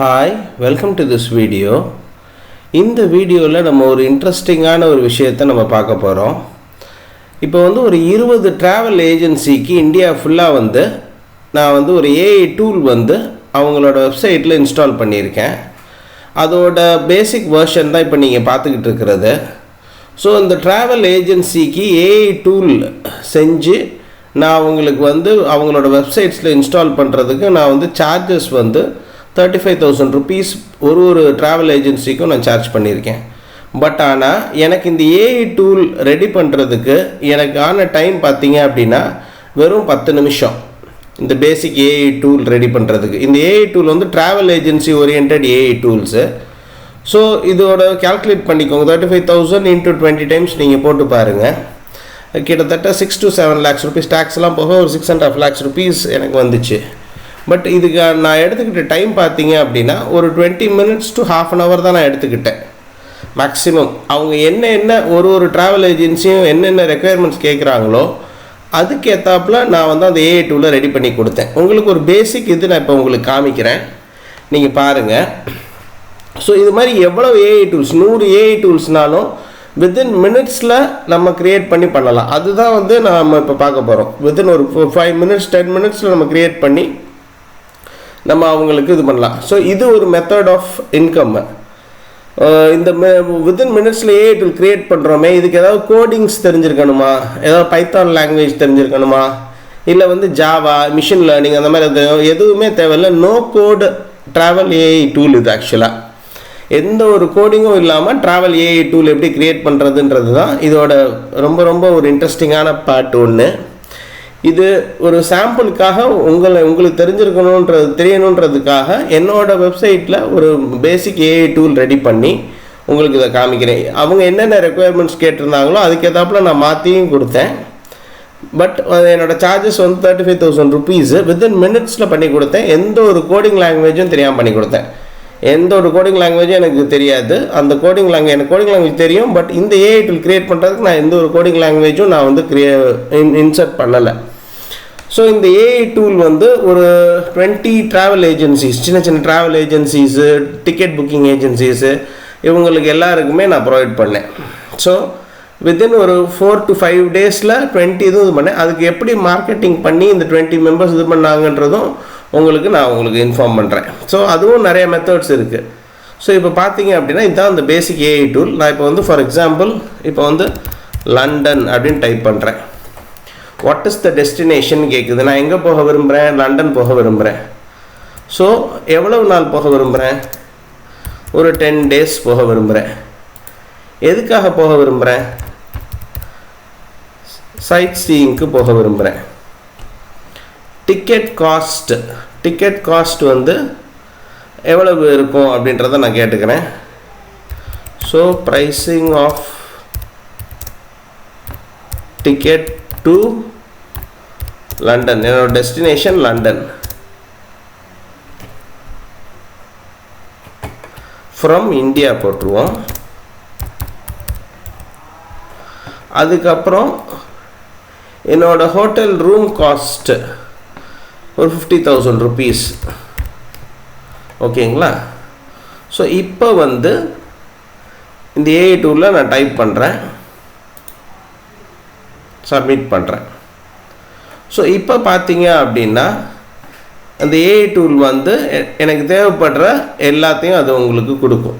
Hi welcome to this video இந்த வீடியோவில் நம்ம ஒரு இன்ட்ரெஸ்டிங்கான ஒரு விஷயத்தை நம்ம பார்க்க போகிறோம் இப்போ வந்து ஒரு இருபது ட்ராவல் ஏஜென்சிக்கு இந்தியா ஃபுல்லாக வந்து நான் வந்து ஒரு ஏஐ டூல் வந்து அவங்களோட வெப்சைட்டில் இன்ஸ்டால் பண்ணியிருக்கேன். அதோட பேசிக் வேர்ஷன் தான் இப்போ நீங்கள் பார்த்துக்கிட்டு இருக்கிறது. ஸோ இந்த ட்ராவல் ஏஜென்சிக்கு ஏஐ டூல் செஞ்சு நான் அவங்களுக்கு வந்து அவங்களோட வெப்சைட்ஸில் இன்ஸ்டால் பண்ணுறதுக்கு நான் வந்து சார்ஜஸ் வந்து தேர்ட்டி ஃபைவ் தௌசண்ட் ருபீஸ் ஒரு ஒரு ட்ராவல் ஏஜென்சிக்கும் நான் சார்ஜ் பண்ணியிருக்கேன். பட் ஆனால் எனக்கு இந்த ஏஐ டூல் ரெடி பண்ணுறதுக்கு எனக்கு ஆன டைம் பார்த்தீங்க அப்படின்னா வெறும் பத்து நிமிஷம். இந்த பேசிக் ஏஐ டூல் ரெடி பண்ணுறதுக்கு இந்த ஏஐ டூல் வந்து travel agency orient AI tools so இதோட கால்குலேட் பண்ணிக்கோங்க. Thirty five thousand into twenty times நீங்கள் போட்டு பாருங்கள் கிட்டத்தட்ட six to seven lakhs rupees டேக்ஸ்லாம் போக ஒரு six and half lakhs rupees எனக்கு வந்துச்சு. பட் இதுக்கு நான் எடுத்துக்கிட்ட டைம் பார்த்தீங்க அப்படின்னா ஒரு twenty minutes to half an hour தான் நான் எடுத்துக்கிட்டேன். மேக்ஸிமம் அவங்க என்ன என்ன ஒரு ஒரு ட்ராவல் ஏஜென்சியும் என்னென்ன ரெக்குயர்மெண்ட்ஸ் கேட்குறாங்களோ அதுக்கேற்றாப்புல நான் வந்து அந்த ஏஐ டூவில் ரெடி பண்ணி கொடுத்தேன். உங்களுக்கு ஒரு பேசிக் இது நான் இப்போ உங்களுக்கு காமிக்கிறேன். நீங்கள் பாருங்கள் ஸோ இது மாதிரி எவ்வளோ ஏஐ டூல்ஸ் நூறு ஏஐ டூல்ஸ்னாலும் வித்தின் மினிட்ஸில் நம்ம க்ரியேட் பண்ணி பண்ணலாம். அதுதான் வந்து நம்ம இப்போ பார்க்க போகிறோம் வித்தின் ஒரு ஃபைவ் மினிட்ஸ் டென் மினிட்ஸில் நம்ம க்ரியேட் பண்ணி நம்ம அவங்களுக்கு இது பண்ணலாம். ஸோ இது ஒரு மெத்தட் ஆஃப் இன்கம் இந்த வித்தின் மினிட்ஸில் ஏஐ டூல் கிரியேட் பண்ணுறோமே இதுக்கு ஏதாவது கோடிங்ஸ் தெரிஞ்சிருக்கணுமா? ஏதாவது பைத்தான் லாங்குவேஜ் தெரிஞ்சிருக்கணுமா? இல்லை வந்து ஜாவா மிஷின் லேர்னிங் அந்த மாதிரி எதுவுமே தேவையில்லை. No code travel AI tool இது ஆக்சுவலாக எந்த ஒரு கோடிங்கும் இல்லாமல் ட்ராவல் ஏஐ டூல் எப்படி க்ரியேட் பண்ணுறதுன்றது தான் இதோட ரொம்ப ரொம்ப ஒரு இன்ட்ரெஸ்டிங்கான பார்ட் ஒன்று இது ஒரு சாம்பிளுக்காக உங்களை உங்களுக்கு தெரிஞ்சிருக்கணுன்றது தெரியணுன்றதுக்காக என்னோட வெப்சைட்டில் ஒரு பேசிக் ஏஐ டூல் ரெடி பண்ணி உங்களுக்கு இதை காமிக்கிறேன். அவங்க என்னென்ன ரெக்குயர்மெண்ட்ஸ் கேட்டிருந்தாங்களோ அதுக்கேற்றாப்புல நான் மாற்றியும் கொடுத்தேன். பட் என்னோட சார்ஜஸ் வந்து thirty five thousand rupees within மினிட்ஸில் பண்ணி கொடுத்தேன். எந்த ஒரு கோடிங் லாங்குவேஜும் தெரியாமல் பண்ணி கொடுத்தேன். எந்த ஒரு கோடிங் லாங்குவேஜும் எனக்கு தெரியாது. அந்த கோடிங் லாங்குவேஜ் எனக்கு கோடிங் லாங்குவேஜ் தெரியும் பட் இந்த ஏஐ டூல் கிரியேட் பண்ணுறதுக்கு நான் எந்த ஒரு கோடிங் லாங்குவேஜும் நான் வந்து கிரியே இன்சர்ட் பண்ணலை. ஸோ இந்த ஏஐ டூல் வந்து ஒரு டுவெண்ட்டி ட்ராவல் ஏஜென்சிஸ் சின்ன சின்ன travel agencies ticket booking agencies இவங்களுக்கு எல்லாருக்குமே நான் ப்ரொவைட் பண்ணேன். ஸோ வித்தின் ஒரு ஃபோர் டு ஃபைவ் டேஸில் டுவெண்ட்டி இதுவும் இது பண்ணேன். அதுக்கு எப்படி மார்க்கெட்டிங் பண்ணி இந்த டுவெண்ட்டி மெம்பர்ஸ் இது பண்ணாங்கன்றதும் உங்களுக்கு நான் உங்களுக்கு இன்ஃபார்ம் பண்ணுறேன் ஸோ அதுவும் நிறைய மெத்தட்ஸ் இருக்குது ஸோ இப்போ பார்த்தீங்க அப்படின்னா இதுதான் இந்த பேசிக் ஏஐ டூல் நான் இப்போ வந்து ஃபார் எக்ஸாம்பிள் இப்போ வந்து லண்டன் அப்படின்னு டைப் பண்ணுறேன் வாட் இஸ் த டெஸ்டினேஷன் கேட்குது நான் எங்கே போக விரும்புகிறேன் லண்டன் போக விரும்புகிறேன் ஸோ எவ்வளவு நாள் போக விரும்புகிறேன் ஒரு டென் டேஸ் போக விரும்புகிறேன் எதுக்காக போக விரும்புகிறேன் சைட் சீயிங்க்கு போக விரும்புகிறேன் டிக்கெட் காஸ்ட் டிக்கெட் காஸ்ட் வந்து எவ்வளவு இருக்கும் அப்படின்றத நான் கேட்டுக்கிறேன். So pricing of ticket to London என்னோட டெஸ்டினேஷன் லண்டன் ஃப்ரம் இந்தியா போட்டுருவோம். அதுக்கப்புறம் என்னோட ஹோட்டல் ரூம் காஸ்ட் ஒரு ஃபிஃப்டி தௌசண்ட் ருபீஸ் ஓகேங்களா ஸோ இப்போ வந்து இந்த ஏஐ டூலில் நான் டைப் பண்ணுறேன் சப்மிட் பண்ணுறேன் ஸோ இப்போ பார்த்தீங்க அப்படின்னா அந்த ஏஐ டூல் வந்து எனக்கு தேவைப்படுற எல்லாத்தையும் அது உங்களுக்கு கொடுக்கும்.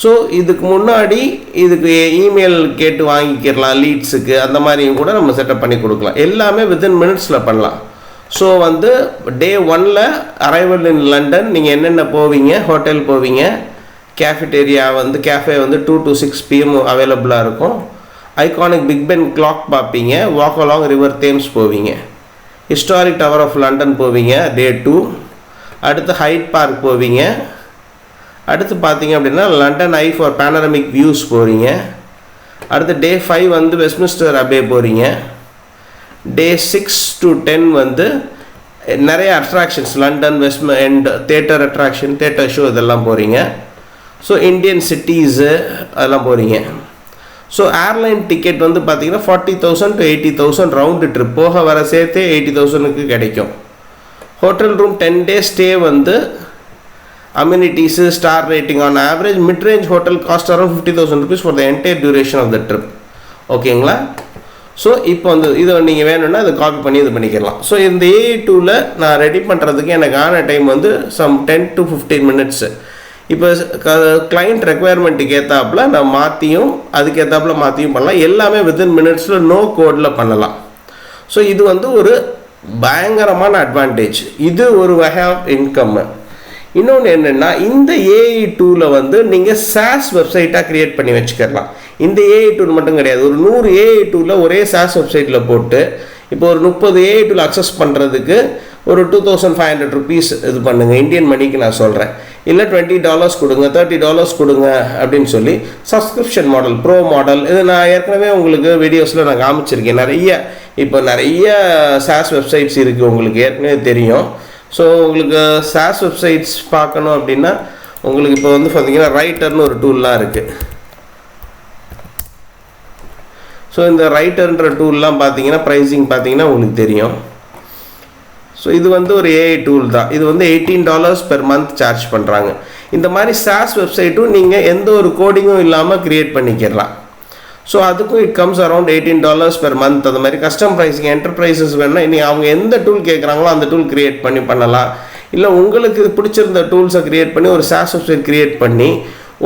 ஸோ இதுக்கு முன்னாடி இதுக்கு இமெயில் கேட்டு வாங்கிக்கிறலாம் லீட்ஸுக்கு அந்த மாதிரியும் கூட நம்ம செட்டப் பண்ணி கொடுக்கலாம். எல்லாமே வித்தின் மினிட்ஸில் பண்ணலாம். ஸோ வந்து டே ஒனில் அரைவல் இன் லண்டன் நீங்கள் என்னென்ன போவீங்க ஹோட்டல் போவீங்க கேஃபிடேரியா வந்து கேஃபே வந்து டூ டு சிக்ஸ் பிஎம் அவைலபிளாக இருக்கும். ஐகானிக் பிக் பென் கிளாக் பார்ப்பீங்க. வாக் அலாங் ரிவர் தேம்ஸ் போவீங்க. ஹிஸ்டாரிக் டவர் ஆஃப் லண்டன் போவீங்க டே டூ அடுத்து ஹைட் பார்க் போவீங்க. அடுத்து பார்த்தீங்க அப்படின்னா London Eye for panoramic views போகிறீங்க அடுத்து டே ஃபைவ் வந்து வெஸ்ட்மிஸ்டர் அபே போகிறீங்க டே சிக்ஸ் டு டென் வந்து நிறைய attractions London West End theatre attraction theatre show இதெல்லாம் போகிறீங்க ஸோ இந்தியன் சிட்டிஸு அதெல்லாம் போகிறீங்க ஸோ ஏர்லைன் டிக்கெட் வந்து பார்த்தீங்கன்னா forty thousand to eighty thousand round trip போக வர சேர்த்தே எயிட்டி தௌசண்ட்க்கு கிடைக்கும். Hotel room ten days stay வந்து amenities star rating on average mid range hotel cost around fifty thousand rupees for the entire duration of the trip ஓகேங்களா so இப்போ வந்து இதை நீங்கள் வேணும்னா அதை காப்பி பண்ணி இது பண்ணிக்கலாம். ஸோ இந்த ஏஐ டூவில் நான் ரெடி பண்ணுறதுக்கு எனக்கு ஆன டைம் வந்து some ten to fifteen minutes இப்போ கிளைண்ட் ரெக்குவயர்மெண்ட்டுக்கு ஏற்றாப்புல நான் மாற்றியும் அதுக்கு ஏற்றாப்புல மாற்றியும் பண்ணலாம். எல்லாமே வித்தின் மினிட்ஸில் நோ கோடில் பண்ணலாம். ஸோ இது வந்து ஒரு பயங்கரமான அட்வான்டேஜ் இது ஒரு வகை ஆஃப் இன்கம்மு இன்னொன்று என்னென்னா இந்த ஏஐ டூவில் வந்து நீங்கள் சாஸ் வெப்சைட்டாக க்ரியேட் பண்ணி வச்சுக்கலாம் இந்த ஏஐ டூல் மட்டும் கிடையாது. ஒரு நூறு ஏஐ டூவில் ஒரே சாஸ் வெப்சைட்டில் போட்டு இப்போ ஒரு முப்பது ஏஐ டூல் அக்சஸ் பண்ணுறதுக்கு ஒரு two thousand five hundred rupees இது பண்ணுங்கள் இந்தியன் மணிக்கு நான் சொல்கிறேன் இல்லை டுவெண்ட்டி டாலர்ஸ் கொடுங்க தேர்ட்டி டாலர்ஸ் கொடுங்க அப்படின்னு சொல்லி சப்ஸ்கிரிப்ஷன் மாடல் ப்ரோ மாடல் இது நான் ஏற்கனவே உங்களுக்கு வீடியோஸில் நான் காமிச்சிருக்கேன். நிறைய இப்போ நிறைய சாஸ் வெப்சைட்ஸ் இருக்குது உங்களுக்கு ஏற்கனவே தெரியும். ஸோ உங்களுக்கு சாஸ் வெப்சைட்ஸ் பார்க்கணும் அப்படின்னா உங்களுக்கு இப்போ வந்து பார்த்தீங்கன்னா ரைட்டர்னு ஒரு டூல்லாம் இருக்குது ஸோ இந்த ரைட்டர்ன்ற டூல்லாம் பார்த்தீங்கன்னா ப்ரைஸிங் பார்த்தீங்கன்னா உங்களுக்கு தெரியும். ஸோ இது வந்து ஒரு ஏஐ டூல் தான். இது வந்து eighteen dollars per month charge பண்ணுறாங்க இந்த மாதிரி சாஸ் வெப்சைட்டும் நீங்கள் எந்த ஒரு கோடிங்கும் இல்லாமல் க்ரியேட் பண்ணிக்கிடலாம். ஸோ அதுக்கும் it comes around eighteen dollars per month அந்த மாதிரி கஸ்டம் ப்ரைஸிங் என்டர்பிரைசஸ் வேணால் இனி அவங்க எந்த டூல் கேட்குறாங்களோ அந்த டூல் க்ரியேட் பண்ணி பண்ணலாம். இல்லை உங்களுக்கு பிடிச்சிருந்த டூல்ஸை க்ரியேட் பண்ணி ஒரு சாஸ் வெப்சைட் க்ரியேட் பண்ணி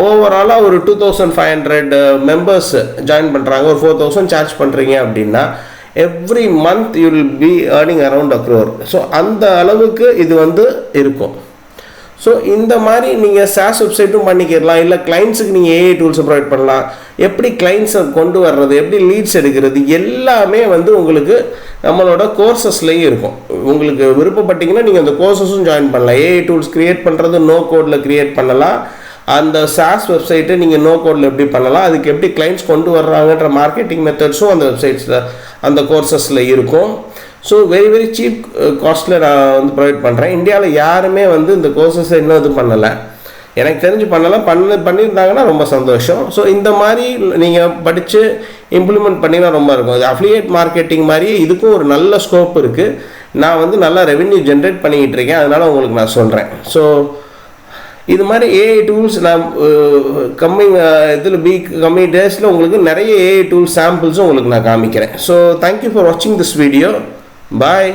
ஓவராலாக ஒரு two thousand five hundred members join பண்ணுறாங்க ஒரு ஃபோர் தௌசண்ட் சார்ஜ் பண்ணுறீங்க அப்படின்னா every month you will be earning around a crore so அந்த அளவுக்கு இது வந்து இருக்கும். ஸோ இந்த மாதிரி நீங்கள் சாஸ் வெப்சைட்டும் பண்ணிக்கிடலாம். இல்லை கிளைண்ட்ஸுக்கு நீங்கள் ஏஐ டூல்ஸை ப்ரொவைட் பண்ணலாம். எப்படி கிளைண்ட்ஸை கொண்டு வர்றது எப்படி லீட்ஸ் எடுக்கிறது எல்லாமே வந்து உங்களுக்கு நம்மளோட கோர்சஸ்லேயும் இருக்கும். உங்களுக்கு விருப்பப்பட்டீங்கன்னா நீங்கள் அந்த கோர்சஸும் ஜாயின் பண்ணலாம். ஏஐ டூல்ஸ் க்ரியேட் பண்ணுறது நோ கோடில் க்ரியேட் பண்ணலாம். அந்த சாஸ் வெப்சைட்டை நீங்கள் நோ கோடில் எப்படி பண்ணலாம் அதுக்கு எப்படி கிளைண்ட்ஸ் கொண்டு வர்றாங்கன்ற மார்க்கெட்டிங் மெத்தட்ஸும் அந்த வெப்சைட்ஸில் அந்த கோர்சஸில் இருக்கும். ஸோ வெரி வெரி சீப் காஸ்ட்டில் நான் வந்து ப்ரொவைட் பண்ணுறேன் இந்தியாவில் யாருமே வந்து இந்த கோர்சஸை இன்னும் இது பண்ணலை. எனக்கு தெரிஞ்சு பண்ணலாம் பண்ண பண்ணியிருந்தாங்கன்னா ரொம்ப சந்தோஷம். ஸோ இந்த மாதிரி நீங்கள் படித்து இம்ப்ளிமெண்ட் பண்ணினா ரொம்ப இருக்கும். இது அஃப்லியேட் மார்க்கெட்டிங் மாதிரி இதுக்கும் ஒரு நல்ல ஸ்கோப் இருக்குது நான் வந்து நல்லா ரெவென்யூ ஜென்ரேட் பண்ணிக்கிட்டு இருக்கேன். அதனால் உங்களுக்கு நான் சொல்கிறேன் ஸோ இது மாதிரி ஏஐ டூல்ஸ் நான் கம்மி இதில் பி கம்மி டேஸில் உங்களுக்கு நிறைய ஏஐ டூல்ஸ் சாம்பிள்ஸும் உங்களுக்கு நான் காமிக்கிறேன். ஸோ தேங்க்யூ ஃபார் வாட்சிங் திஸ் வீடியோ பாய்